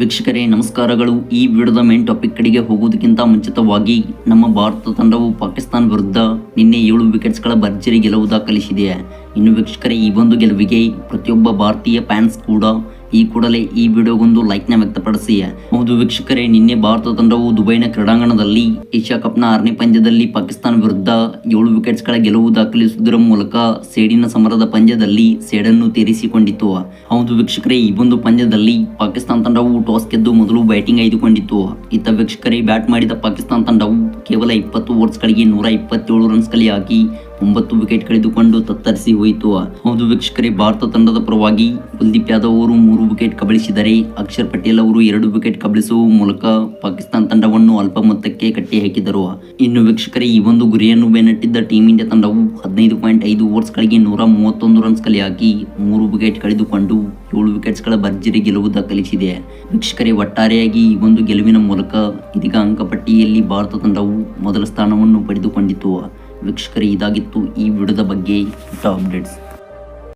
ವೀಕ್ಷಕರೇ, ನಮಸ್ಕಾರಗಳು. ಈ ವಿಡಿಯೋದ ಮೇನ್ ಟಾಪಿಕ್ ಕಡೆಗೆ ಹೋಗುವುದಕ್ಕಿಂತ ಮುಂಚಿತವಾಗಿ ನಮ್ಮ ಭಾರತ ತಂಡವು ಪಾಕಿಸ್ತಾನ ವಿರುದ್ಧ ನಿನ್ನೆ ಏಳು ವಿಕೆಟ್ಸ್ಗಳ ಭರ್ಜರಿ ಗೆಲುವು ದಾಖಲಿಸಿದೆ. ಇನ್ನು ವೀಕ್ಷಕರೇ, ಈ ಒಂದು ಗೆಲುವಿಗೆ ಪ್ರತಿಯೊಬ್ಬ ಭಾರತೀಯ ಫ್ಯಾನ್ಸ್ ಕೂಡ ಈ ಕೂಡಲೇ ಈ ವಿಡಿಯೋಗೊಂದು ಲೈಕ್ನ ವ್ಯಕ್ತಪಡಿಸಿ. ಹೌದು ವೀಕ್ಷಕರೇ, ನಿನ್ನೆ ಭಾರತ ತಂಡವು ದುಬೈನ ಕ್ರೀಡಾಂಗಣದಲ್ಲಿ ಏಷ್ಯಾ ಕಪ್ನ ಆರನೇ ಪಂದ್ಯದಲ್ಲಿ ಪಾಕಿಸ್ತಾನ ವಿರುದ್ಧ ಏಳು ವಿಕೆಟ್ಸ್ಗಳ ಗೆಲುವು ದಾಖಲಿಸುವುದರ ಮೂಲಕ ಸೇಡಿನ ಸಮರದ ಪಂದ್ಯದಲ್ಲಿ ಸೇಡನ್ನು ತೀರಿಸಿಕೊಂಡಿತು ಹೌದು ವೀಕ್ಷಕರೇ, ಈ ಒಂದು ಪಂದ್ಯದಲ್ಲಿ ಪಾಕಿಸ್ತಾನ ತಂಡವು ಟಾಸ್ ಗೆದ್ದು ಮೊದಲು ಬ್ಯಾಟಿಂಗ್ ಆಯ್ದುಕೊಂಡಿತ್ತು. ಇತ್ತ ವೀಕ್ಷಕರೇ, ಬ್ಯಾಟ್ ಮಾಡಿದ ಪಾಕಿಸ್ತಾನ ತಂಡವು ಕೇವಲ ಇಪ್ಪತ್ತು ಓವರ್ಸ್ಗಳಿಗೆ ನೂರ ಇಪ್ಪತ್ತೇಳು ರನ್ಸ್ಗಳಿಗೆ ಹಾಕಿ ಒಂಬತ್ತು ವಿಕೆಟ್ ಕಳೆದುಕೊಂಡು ತತ್ತರಿಸಿ ಹೋಯಿತು. ಹೌದು ವೀಕ್ಷಕರೇ, ಭಾರತ ತಂಡದ ಪರವಾಗಿ ಕುಲ್ದೀಪ್ ಯಾದವ್ ಅವರು ಮೂರು ವಿಕೆಟ್ ಕಬಳಿಸಿದರೆ ಅಕ್ಷರ್ ಪಟೇಲ್ ಅವರು ಎರಡು ವಿಕೆಟ್ ಕಬಳಿಸುವ ಮೂಲಕ ಪಾಕಿಸ್ತಾನ ತಂಡವನ್ನು ಅಲ್ಪ ಮೊತ್ತಕ್ಕೆ ಕಟ್ಟಿ ಹಾಕಿದರು ಇನ್ನು ವೀಕ್ಷಕರೇ, ಈ ಒಂದು ಗುರಿಯನ್ನು ಬೆನ್ನಟ್ಟಿದ್ದ ಟೀಂ ಇಂಡಿಯಾ ತಂಡವು ಹದಿನೈದು ಪಾಯಿಂಟ್ ಐದು ಓವರ್ಸ್ಗಳಿಗೆ ನೂರ ಮೂವತ್ತೊಂದು ರನ್ಸ್ ಕಲೆ ಹಾಕಿ ಮೂರು ವಿಕೆಟ್ ಕಳೆದುಕೊಂಡು ಏಳು ವಿಕೆಟ್ಸ್ಗಳ ಭರ್ಜರಿ ಗೆಲುವು ದಾಖಲಿಸಿದೆ. ವೀಕ್ಷಕರೇ, ಒಟ್ಟಾರೆಯಾಗಿ ಈ ಒಂದು ಗೆಲುವಿನ ಮೂಲಕ ಇದೀಗ ಅಂಕಪಟ್ಟಿಯಲ್ಲಿ ಭಾರತ ತಂಡವು ಮೊದಲ ಸ್ಥಾನವನ್ನು ಪಡೆದುಕೊಂಡಿತು. ವೀಕ್ಷಕರೇ ಇದಾಗಿತ್ತು ಈ ವಿಡಿಯೋದ ಬಗ್ಗೆ ಅಪ್ಡೇಟ್ಸ್